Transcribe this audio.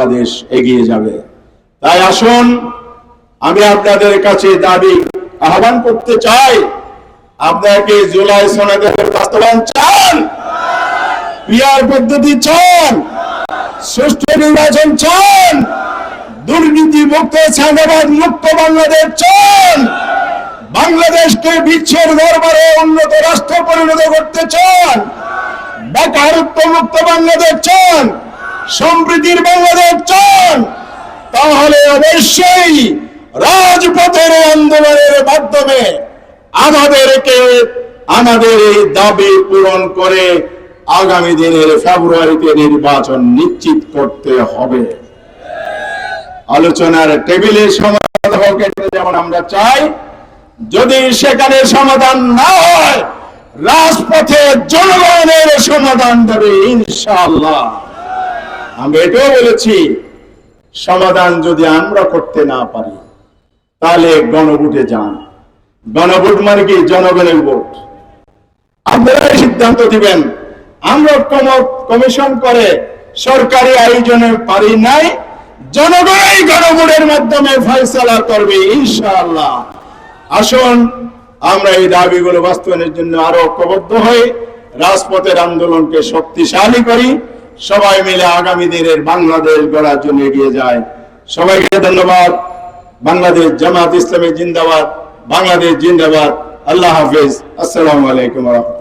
বাংলাদেশ এগিয়ে যাবে। তাই আসুন, আমি আপনাদের কাছে দাবি, আহ্বান করতে চাই, আপনাকে জুলাই সনদের বাস্তবায়ন চান, পিয়ার পদ্ধতি চান, সুষ্ঠু নির্বাচন চান দুর্নীতি মুক্ত ছাঁদাবাদ মুক্ত বাংলাদেশ চান, বাংলাদেশকে বিশ্বের দরবারে উন্নত রাষ্ট্র পরিণত করতে চান বেকারত্ব মুক্ত বাংলাদেশ চান সমৃদ্ধির বাংলাদেশ চান, তাহলে অবশ্যই রাজপথের আন্দোলনের মাধ্যমে আমাদেরকে আমাদের এই দাবি পূরণ করে আগামী দিনের ফেব্রুয়ারিতে নির্বাচন নিশ্চিত করতে হবে। আলোচনার টেবিলে সমাধান হোক যেমন আমরা চাই, যদি সেখানে সমাধান না হয়, রাজপথে জনগণের সমাধান দেবে ইনশাআল্লাহ। আমি এটাও বলেছি, সমাধান যদি আমরা করতে না পারি, তাহলে গণভোটে যান। গণভোট মানে কি? জনগণের ভোট। আপনারাই সিদ্ধান্ত দিবেন, আমরা কম- কমিশন করে সরকারি আয়োজনে পারি নাই, জনগণই গণভোটের মাধ্যমে ফয়সলা করবে, ইনশাআল্লাহ। আসুন, আমরা এই দাবিগুলো বাস্তবায়নের জন্য আরও ঐক্যবদ্ধ হয়ে রাজপথের আন্দোলনকে শক্তিশালী করি। সবাই মিলে আগামী দিনের বাংলাদেশ গড়ার জন্য এগিয়ে যায়। সবাইকে ধন্যবাদ। বাংলাদেশ জামাত ইসলামী জিন্দাবাদ। বাংলাদেশ জিন্দাবাদ। আল্লাহ হাফিজ। আসসালামু আলাইকুম রহমতুল্লাহ।